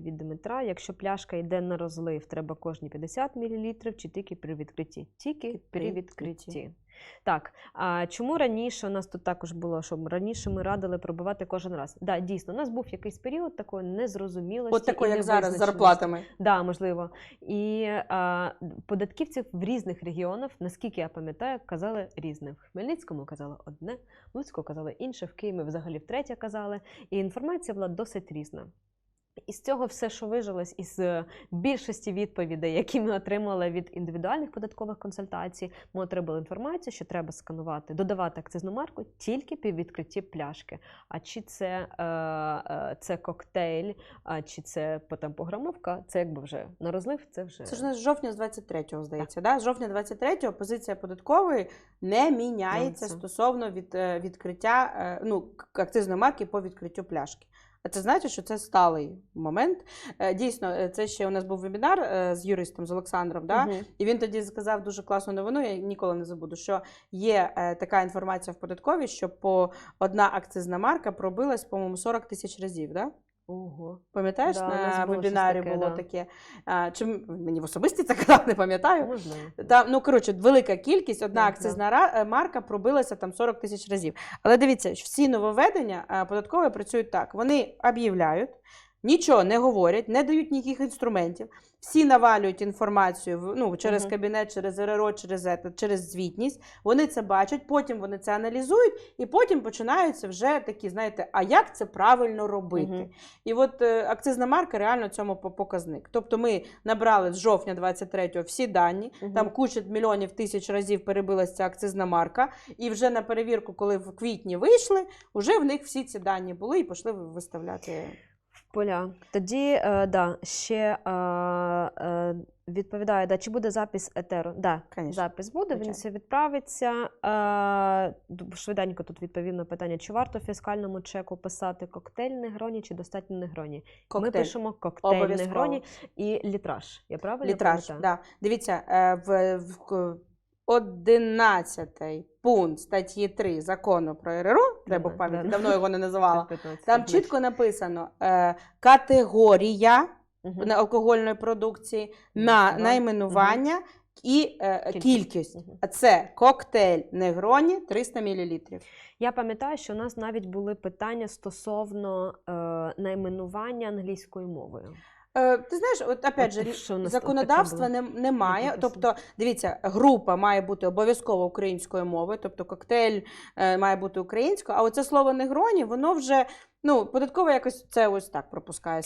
від Дмитра. Якщо пляшка йде на розлив, треба кожні 50 мл чи тільки при відкритті? Тільки при відкритті. Так, а чому раніше у нас тут також було, що раніше ми радили пробивати кожен раз? Да, дійсно, у нас був якийсь період такої незрозумілості. От такої, як зараз з зарплатами. Да, можливо. І а, податківці в різних регіонах, наскільки я пам'ятаю, казали різне. В Хмельницькому казали одне, в Луцьку казали інше, в Києві взагалі втретє казали. І інформація була досить різна. І з цього все, що вижилось із е, більшості відповідей, які ми отримали від індивідуальних податкових консультацій, ми отримали інформацію, що треба сканувати, додавати акцизну марку тільки при відкритті пляшки. А чи це, е, е, це коктейль, а чи це потім пограмовка, це якби вже на розлив, це вже Це ж нас з жовтня з 23-го, здається. Да? З жовтня 23-го позиція податкової не міняється Нонсенс. стосовно від, відкриття ну, акцизної марки по відкриттю пляшки. А це значить, що це сталий момент. Е, Дійсно, е, це ще у нас був вебінар е, з юристом, з Олександром. Да? Угу. І він тоді сказав дуже класну новину, я ніколи не забуду, що є така інформація в податковій, що по одна акцизна марка пробилась, по-моєму, 40 тисяч разів. Да? Ого. Пам'ятаєш, Да, на було вебінарі таке, було да. таке. А, чи мені в особисті це казав, не пам'ятаю. Можливо. Там, ну, коротше, велика кількість, одна Да, акцизна е, марка пробилася там 40 тисяч разів. Але дивіться, всі нововведення е, податкові працюють так: вони об'являють, нічого не говорять, не дають ніяких інструментів. Всі навалюють інформацію ну, через Мгм. кабінет, через РРО, через, ете, через звітність. Вони це бачать, потім вони це аналізують, і потім починаються вже такі, знаєте, а як це правильно робити? Мгм. І от е, акцизна марка реально цьому по- показник. Тобто ми набрали з жовтня 23-го всі дані, Мгм. там куча мільйонів тисяч разів перебилася ця акцизна марка, і вже на перевірку, коли в квітні вийшли, вже в них всі ці дані були і пішли виставляти. Поля. Тоді е, да, ще е, е, відповідаю, да, чи буде запис етеру? Да, Конечно, запис буде, він звичайно. все відправиться. Е, ду- швиденько тут відповів на питання, чи варто фіскальному чеку писати коктейль негроні чи достатньо негроні? Ми пишемо коктейль Обов'язково. негроні і літраж. Я правильно Літраж. пам'ятаю? Да. Дивіться, е, в, в к- 11 пункт статті 3 закону про РРО, треба в пам'яті, давно його не називала. Там чітко написано е, категорія алкогольної продукції, на найменування і е, Кількість. кількість. А це коктейль Негроні 300 мл. Я пам'ятаю, що у нас навіть були питання стосовно е, найменування англійською мовою. Е, ти знаєш, от опять же, що законодавства не, немає. Тобто, дивіться, група має бути обов'язково українською мовою, тобто коктейль е, має бути українською, а оце слово негроні, воно вже ну, податково якось це ось так пропускає.